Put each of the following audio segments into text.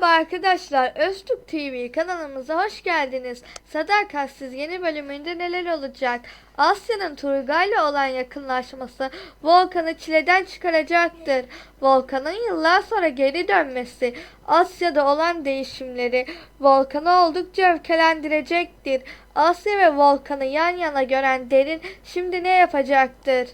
arkadaşlar, Öztürk TV kanalımıza hoş geldiniz. Sadakatsiz yeni bölümünde neler olacak? Asya'nın Turgay'la olan yakınlaşması Volkan'ı çileden çıkaracaktır. Volkan'ın yıllar sonra geri dönmesi, Asya'da olan değişimleri Volkan'ı oldukça öfkelendirecektir. Asya ve Volkan'ı yan yana gören Derin şimdi ne yapacaktır?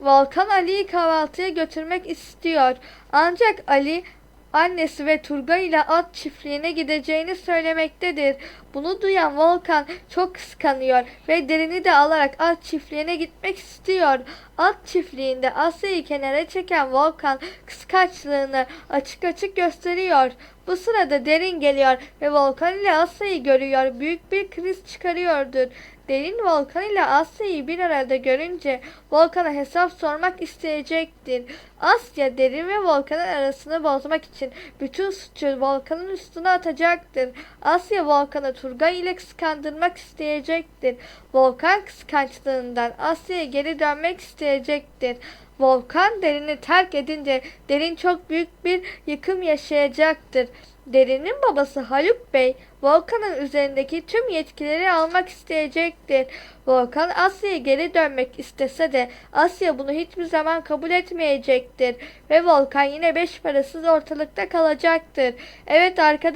Volkan Ali'yi kahvaltıya götürmek istiyor. Ancak Ali annesi ve Turgay ile at çiftliğine gideceğini söylemektedir. Bunu duyan Volkan çok kıskanıyor ve derini de alarak at çiftliğine gitmek istiyor. At çiftliğinde Asya'yı kenara çeken Volkan kıskançlığını açık açık gösteriyor. Bu sırada Derin geliyor ve Volkan ile Asya'yı görüyor. Büyük bir kriz çıkarıyordur. Derin Volkan ile Asya'yı bir arada görünce Volkan'a hesap sormak isteyecektir. Asya Derin ve Volkan'ın arasını bozmak için bütün suçu Volkan'ın üstüne atacaktır. Asya Volkan'ı Turgay ile kıskandırmak isteyecektir. Volkan kıskançlığından Asya'ya geri dönmek isteyecektir. Volkan derini terk edince derin çok büyük bir yıkım yaşayacaktır. Derinin babası Haluk Bey, Volkan'ın üzerindeki tüm yetkileri almak isteyecektir. Volkan Asya'ya geri dönmek istese de Asya bunu hiçbir zaman kabul etmeyecektir. Ve Volkan yine beş parasız ortalıkta kalacaktır. Evet arkadaşlar.